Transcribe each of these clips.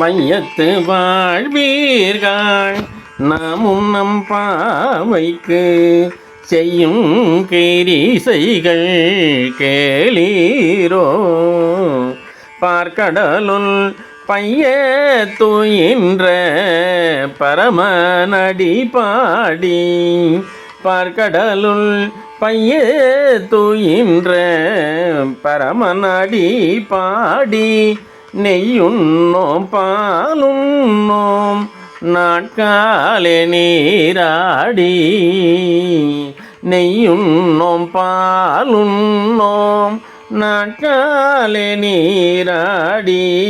மையத்து வாழ்வீர்கள். நாமும் நம் பாவைக்கு செய்யும் கேரிசைகள் கேளீரோ. பார்க்கடலுள் பைய துயின்ற பரமநடி பாடி. பார்க்கடலுள் பைய துயின்ற பரமநடி பாடி. நெய்யுண்ணோம் பாலுண்ணோம் நாட்காலே நீராடி. நெய்யுண்ணோம் பாலுண்ணோம் நாட்காலே நீராடி.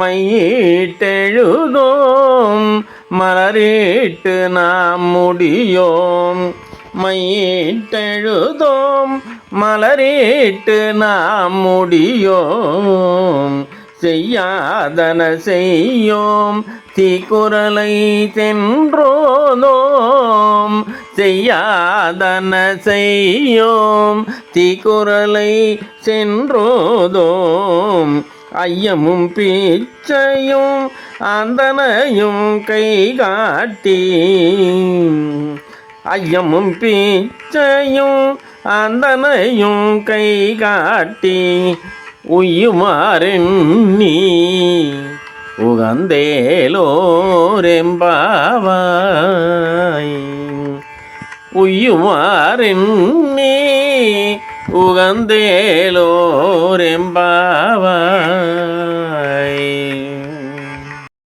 மையிட்டெழுதோம் மலரிட்டு நாம் முடியோம். மையிட்டெழுதோம் மலரிட்டு நாம் முடியோம். செய்யாதன செய்யோம். தீக்குரலை சென்றோதோம். செய்யாதன செய்யோம். தீக்குரலை சென்றோதோம். ஐயமும் பீச்சையும் அந்தனையும் கை காட்டி ஐயமும் பீச்சையும் அந்தனையும் கை காட்டி உய்யுமாறெண்ணி உகந்தேலோரெம்பாவாய். உய்யுமாறெண்ணி உகந்தேலோரெம்பாவாய்.